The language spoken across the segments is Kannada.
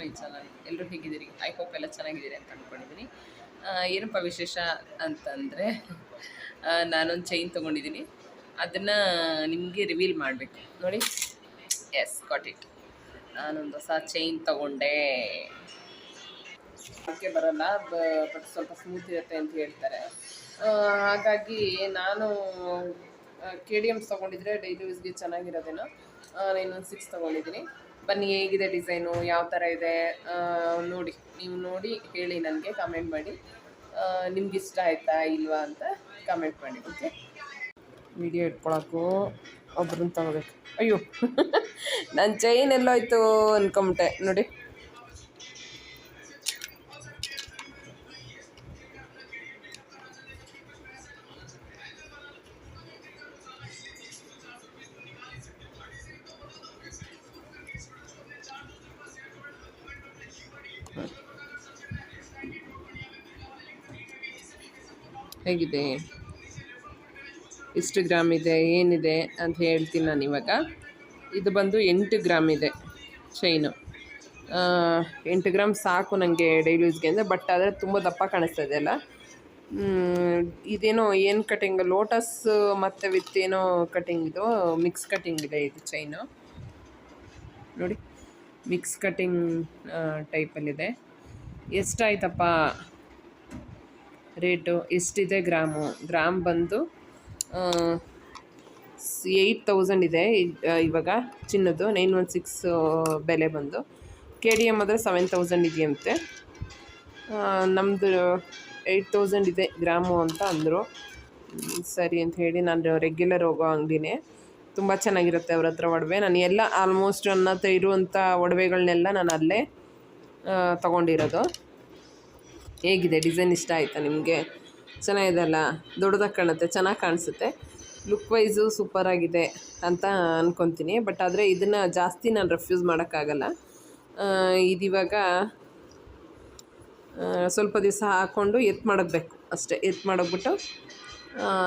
ಮೈ ಚಾನಲ್ ಎಲ್ಲರೂ ಹೇಗಿದ್ದೀರಿ? ಐ ಹೋಪ್ ಎಲ್ಲ ಚೆನ್ನಾಗಿದ್ದೀರಿ ಅಂತ ಅಂದ್ಕೊಂಡಿದ್ದೀನಿ ಏನಪ್ಪ ವಿಶೇಷ ಅಂತಂದರೆ ನಾನೊಂದು ಚೈನ್ ತೊಗೊಂಡಿದ್ದೀನಿ ಅದನ್ನು ನಿಮಗೆ ರಿವೀಲ್ ಮಾಡಬೇಕು. ನೋಡಿ. ಎಸ್ ಗಾಟ್ ಇಟ್ ನಾನೊಂದು ಹೊಸ ಚೈನ್ ತೊಗೊಂಡೆ. ಅದಕ್ಕೆ ಬರಲ್ಲ ಬಟ್ ಸ್ವಲ್ಪ ಸ್ಮೂತ್ ಇರುತ್ತೆ ಅಂತ ಹೇಳ್ತಾರೆ. ಹಾಗಾಗಿ ನಾನು ಕೆ ಡಿ ಎಮ್ಸ್ ತೊಗೊಂಡಿದ್ರೆ ಡೈಲಿ ಯೂಸ್ಗೆ ಚೆನ್ನಾಗಿರೋದೇನೋ ಇನ್ನೊಂದು ಸಿಕ್ಸ್ ತೊಗೊಂಡಿದ್ದೀನಿ ಬನ್ನಿ, ಹೇಗಿದೆ ಡಿಸೈನು, ಯಾವ ಥರ ಇದೆ? ನೋಡಿ, ನೀವು ನೋಡಿ, ಹೇಳಿ ನನಗೆ ಕಮೆಂಟ್ ಮಾಡಿ. ನಿಮ್ಗೆ ಇಷ್ಟ ಆಯ್ತಾ ಇಲ್ವಾ ಅಂತ ಕಮೆಂಟ್ ಮಾಡಿ ಓಕೆ ವಿಡಿಯೋ ಇಟ್ಕೊಳಕ್ಕೂ ಒಬ್ರನ್ನ ತಗೋಬೇಕು. ಅಯ್ಯೋ ನನ್ನ ಚೈನ್ ಎಲ್ಲೋಯ್ತು ಅನ್ಕೊಂಬಿಟ್ಟೆ, ನೋಡಿ. ಹೇಗಿದೆ? ಎಷ್ಟು ಗ್ರಾಮ್ ಇದೆ? ಏನಿದೆ ಅಂತ ಹೇಳ್ತೀನಿ ನಾನು ಇವಾಗ. ಇದು ಬಂದು ಎಂಟು ಗ್ರಾಮ್ ಇದೆ ಚೈನು ಎಂಟು ಗ್ರಾಮ್ ಸಾಕು ನನಗೆ ಡೈಲಿ ಯೂಸ್ಗೆ ಅಂದರೆ ಬಟ್ ಆದರೆ ತುಂಬ ದಪ್ಪ ಕಾಣಿಸ್ತಾ ಇದೆ ಅಲ್ಲ? ಮ್, ಇದೇನೋ ಏನು ಕಟಿಂಗ್ ಲೋಟಸ್ ಮತ್ತು ವಿತ್ ಏನೋ ಕಟಿಂಗ್ ಇದು ಮಿಕ್ಸ್ ಕಟಿಂಗ್ ಇದೆ ಇದು ಚೈನು ನೋಡಿ ಮಿಕ್ಸ್ ಕಟಿಂಗ್ ಟೈಪಲ್ಲಿದೆ ಎಷ್ಟಾಯ್ತಪ್ಪ? ರೇಟು ಎಷ್ಟಿದೆ ಗ್ರಾಮು? ಗ್ರಾಮ್ ಬಂದು ಏಯ್ಟ್ ತೌಸಂಡ್ ಇದೆ. ಇವಾಗ ಚಿನ್ನದ್ದು ನೈನ್ ಒನ್ ಸಿಕ್ಸ್ ಬೆಲೆ ಬಂದು. ಕೆ ಡಿ ಎಂ ಆದರೆ ಸೆವೆನ್ ತೌಸಂಡ್ ಇದೆಯಂತೆ. ನಮ್ಮದು ಏಯ್ಟ್ ತೌಸಂಡ್ ಇದೆ ಗ್ರಾಮು ಅಂತ ಅಂದರು. ಸರಿ ಅಂತ ಹೇಳಿ ನಾನು ರೆಗ್ಯುಲರ್ ಹೋಗೋ ಅಂಗಡಿನೇ. ತುಂಬ ಚೆನ್ನಾಗಿರುತ್ತೆ ಅವ್ರ ಹತ್ರ ಒಡವೆ. ನಾನು ಎಲ್ಲ ಆಲ್ಮೋಸ್ಟ್ ನನ್ನ ಹತ್ರ ಇರುವಂಥ ಒಡವೆಗಳನ್ನೆಲ್ಲ ನಾನು ಅಲ್ಲೇ ತಗೊಂಡಿರೋದು. ಹೇಗಿದೆ? ಡಿಸೈನ್ ಇಷ್ಟ ಆಯಿತಾ ನಿಮಗೆ? ಚೆನ್ನಾಗಿದೆಲ್ಲ ದೊಡ್ಡದಾಗಿ ಕಾಣುತ್ತೆ, ಚೆನ್ನಾಗಿ ಕಾಣಿಸುತ್ತೆ. ಲುಕ್ ವೈಸು ಸೂಪರಾಗಿದೆ ಅಂತ ಅಂದ್ಕೊತೀನಿ ಬಟ್ ಆದರೆ ಇದನ್ನು ಜಾಸ್ತಿ ನಾನು ರೆಫ್ಯೂಸ್ ಮಾಡೋಕ್ಕಾಗಲ್ಲ. ಇದಿವಾಗ ಸ್ವಲ್ಪ ದಿವಸ ಹಾಕ್ಕೊಂಡು ಎತ್ ಮಾಡೋದ್ಬೇಕು ಅಷ್ಟೇ ಎತ್ ಮಾಡೋಗ್ಬಿಟ್ಟು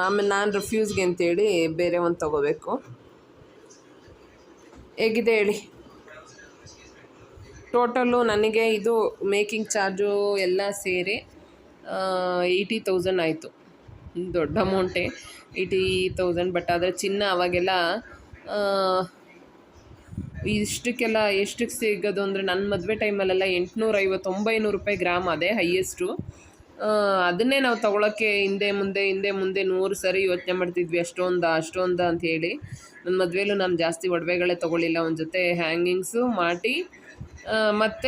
ಆಮೇಲೆ ನಾನು ರೆಫ್ಯೂಸ್ಗೆ ಅಂತೇಳಿ ಬೇರೆ ಒಂದು ತೊಗೋಬೇಕು. ಹೇಗಿದೆ ಹೇಳಿ? ಟೋಟಲ್ಲು ನನಗೆ ಇದು ಮೇಕಿಂಗ್ ಚಾರ್ಜು ಎಲ್ಲ ಸೇರಿ ಏಯ್ಟಿ ತೌಸಂಡ್ ಆಯಿತು. ದೊಡ್ಡ ಅಮೌಂಟೇ ಏಯ್ಟಿ ತೌಸಂಡ್ ಬಟ್ ಆದರೆ ಚಿನ್ನ ಅವಾಗೆಲ್ಲ ಇಷ್ಟಕ್ಕೆಲ್ಲ ಎಷ್ಟಕ್ಕೆ ಸಿಗೋದು ಅಂದರೆ ನನ್ನ ಮದುವೆ ಟೈಮಲ್ಲೆಲ್ಲ ಎಂಟುನೂರ ಐವತ್ತು ಒಂಬೈನೂರು ರೂಪಾಯಿ ಗ್ರಾಮ್ ಅದೇ ಹೈಯೆಸ್ಟು ಅದನ್ನೇ ನಾವು ತೊಗೊಳಕ್ಕೆ ಹಿಂದೆ ಮುಂದೆ ಹಿಂದೆ ಮುಂದೆ ನೂರು ಸರಿ ಯೋಚನೆ ಮಾಡ್ತಿದ್ವಿ, ಅಷ್ಟೊಂದು ಅಷ್ಟೊಂದು ಅಂತ ಹೇಳಿ. ನನ್ನ ಮದುವೆಲೂ ನಾನು ಜಾಸ್ತಿ ಒಡವೆಗಳೇ ತೊಗೊಳ್ಳಿಲ್ಲ ಒಂದು ಜೊತೆ ಹ್ಯಾಂಗಿಂಗ್ಸು ಮಾಟಿ ಮತ್ತು